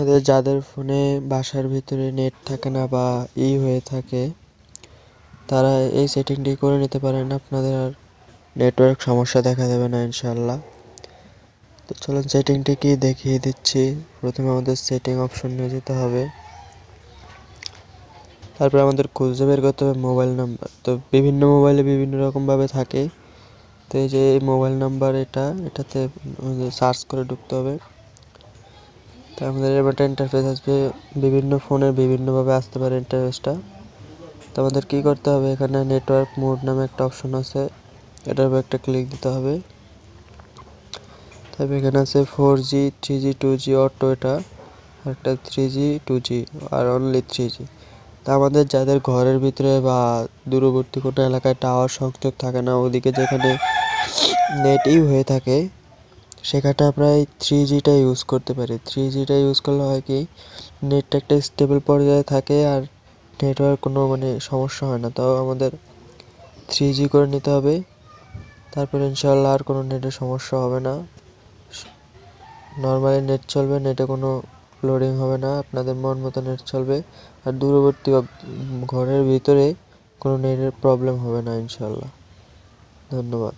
আপনাদের যাদের ফোনে বাসার ভিতরে নেট থাকে না বা ই হয়ে থাকে, তারা এই সেটিংটি করে নিতে পারেন। আপনাদের আর নেটওয়ার্ক সমস্যা দেখা দেবে না ইনশাল্লাহ তো চলুন সেটিংটি কি দেখিয়ে দিচ্ছি। প্রথমে আমাদের সেটিং অপশন নিয়ে যেতে হবে। তারপর আমাদের খুঁজে বের করতে হবে মোবাইল নাম্বার। তো বিভিন্ন মোবাইলে বিভিন্ন রকমভাবে থাকে। তো এই যে মোবাইল নাম্বার এটা, এটাতে সার্চ করে ঢুকতে হবে। তো আমাদের এবার একটা ইন্টারফেস আসবে বিভিন্ন ফোনের বিভিন্নভাবে আসতে পারে ইন্টারফেসটা তো আমাদের কী করতে হবে? এখানে নেটওয়ার্ক মোড নামে একটা অপশন আছে। এটার উপর একটা ক্লিক দিতে হবে। তারপর এখানে আছে four G three G two G auto এটা একটা থ্রি জি টু জি আর অনলি থ্রি জি তা আমাদের যাদের ঘরের ভিতরে বা দূরবর্তী কোনো এলাকায় টাওয়ার সংযোগ থাকে না, ওদিকে যেখানে নেটই হয়ে থাকে সেখানটা প্রায় থ্রি জিটা ইউজ করতে পারি। থ্রি জিটা ইউজ করলে হয় কি নেটটা একটা স্টেবল পর্যায়ে থাকে আর নেটওয়ার্ক কোনো মানে সমস্যা হয় না। তাও আমাদের থ্রি জি করে নিতে হবে। তারপরে ইনশাল্লাহ আর কোনো নেটের সমস্যা হবে না। নর্মালি নেট চলবে নেটে কোনো লোডিং হবে না। আপনাদের মন মতো নেট চলবে। আর দূরবর্তী ঘরের ভিতরে কোনো নেটের প্রবলেম হবে না ইনশাল্লাহ ধন্যবাদ।